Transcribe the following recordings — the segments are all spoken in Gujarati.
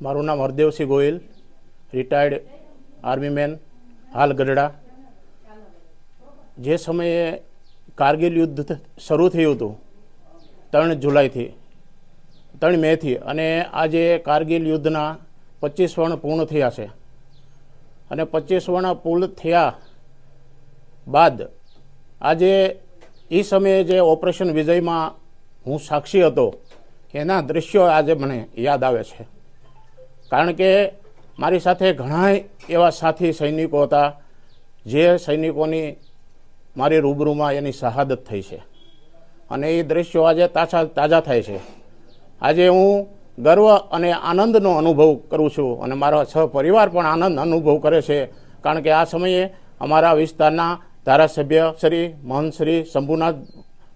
મારું નામ Hardevsinh Goyal retired army man હાલ ગઢડા. જે સમયે કારગિલ યુદ્ધ શરૂ થયું હતું, ત્રણ જુલાઈથી, ત્રણ મેથી, અને આજે કારગિલ યુદ્ધના પચીસ વર્ણ પૂર્ણ થયા છે. અને પચીસ વર્ણ પૂર્ણ થયા બાદ આજે એ સમયે જે ઓપરેશન વિજયમાં હું સાક્ષી હતો, એના દૃશ્યો આજે મને યાદ આવે છે. કારણ કે મારી સાથે ઘણા એવા સાથી સૈનિકો હતા, જે સૈનિકોની મારી રૂબરૂમાં એની શહાદત થઈ છે. અને એ દ્રશ્યો આજે તાજા તાજા થાય છે. આજે હું ગર્વ અને આનંદનો અનુભવ કરું છું અને મારો સહ પરિવાર પણ આનંદ અનુભવ કરે છે, કારણ કે આ સમયે અમારા વિસ્તારના ધારાસભ્ય શ્રી મહંતશ્રી શંભુનાથ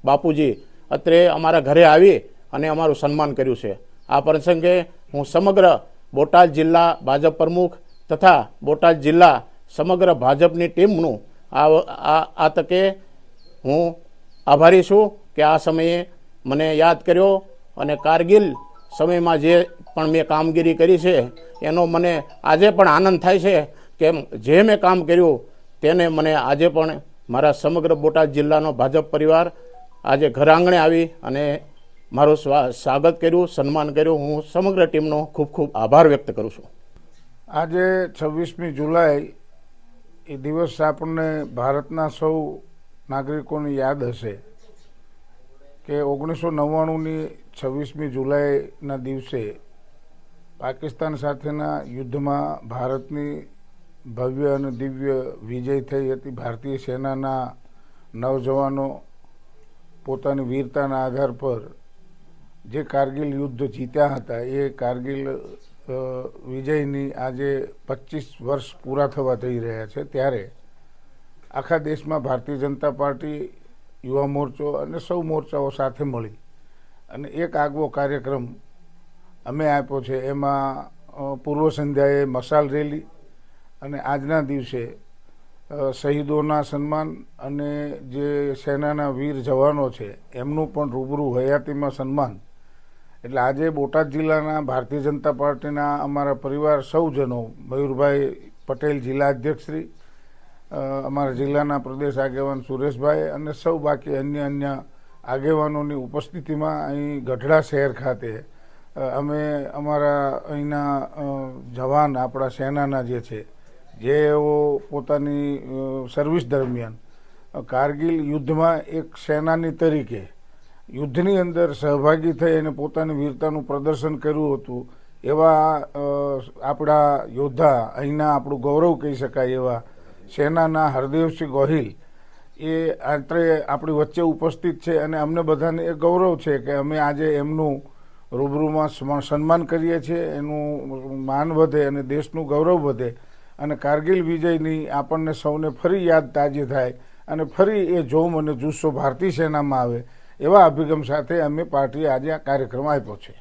બાપુજી અત્રે અમારા ઘરે આવી અને અમારું સન્માન કર્યું છે. આ પ્રસંગે હું સમગ્ર બોટાદ જિલ્લા ભાજપ પ્રમુખ તથા બોટાદ જિલ્લા સમગ્ર ભાજપની ટીમનું આ આ તકે હું આભારી છું કે આ સમયે મને યાદ કર્યો અને કારગિલ સમયમાં જે પણ મેં કામગીરી કરી છે, એનો મને આજે પણ આનંદ થાય છે કે જે મેં કામ કર્યું તેને મને આજે પણ મારા સમગ્ર બોટાદ જિલ્લાનો ભાજપ પરિવાર આજે ઘર આંગણે આવી અને મારું સ્વા, સ્વાગત કર્યું, સન્માન કર્યું. હું સમગ્ર ટીમનો ખૂબ ખૂબ આભાર વ્યક્ત કરું છું. આજે છવ્વીસમી જુલાઈ એ દિવસ આપણને ભારતના સૌ નાગરિકોની યાદ હશે કે ઓગણીસો નવ્વાણુંની છવ્વીસમી જુલાઈના દિવસે પાકિસ્તાન સાથેના યુદ્ધમાં ભારતની ભવ્ય અને દિવ્ય વિજય થઈ હતી. ભારતીય સેનાના નવજવાનો પોતાની વીરતાના આધાર પર જે કારગિલ યુદ્ધ જીત્યા હતા, એ કારગિલ વિજયની આજે પચીસ વર્ષ પૂરા થવા થઈ રહ્યા છે. ત્યારે આખા દેશમાં ભારતીય જનતા પાર્ટી, યુવા મોરચો અને સૌ મોરચાઓ સાથે મળી અને એક આગવો કાર્યક્રમ અમે આપ્યો છે. એમાં પૂર્વ સંધ્યાએ મશાલ રેલી અને આજના દિવસે શહીદોના સન્માન અને જે સેનાના વીર જવાનો છે, એમનું પણ રૂબરૂ હયાતીમાં સન્માન એટલે આજે બોટાદ જિલ્લાના ભારતીય જનતા પાર્ટીના અમારા પરિવાર સૌજનો, મયુરભાઈ પટેલ જિલ્લા અધ્યક્ષશ્રી અમારા જિલ્લાના પ્રદેશ આગેવાન સુરેશભાઈ અને સૌ બાકી અન્ય અન્ય આગેવાનોની ઉપસ્થિતિમાં અહીં ગઢડા શહેર ખાતે અમે અમારા અહીંના જવાન આપણા સેનાના જે છે જેઓ પોતાની સર્વિસ દરમિયાન કારગિલ યુદ્ધમાં એક સેનાની તરીકે યુદ્ધની અંદર સહભાગી થઈ અને પોતાની વીરતાનું પ્રદર્શન કર્યું હતું, એવા આપણા યોદ્ધા, અહીંના આપણું ગૌરવ કહી શકાય એવા સેનાના હરદેવસિંહ ગોહિલ, એ આત્રે આપણી વચ્ચે ઉપસ્થિત છે અને અમને બધાને એ ગૌરવ છે કે અમે આજે એમનું રૂબરૂમાં સન્માન કરીએ છીએ, એનું માન વધે અને દેશનું ગૌરવ વધે અને કારગિલ વિજયની આપણને સૌને ફરી યાદ તાજી થાય અને ફરી એ જોમ અને જુસ્સો ભારતીય સેનામાં આવે એવા અભિગમ સાથે અમે પાર્ટીએ આજે આ કાર્યક્રમ આપ્યો છે.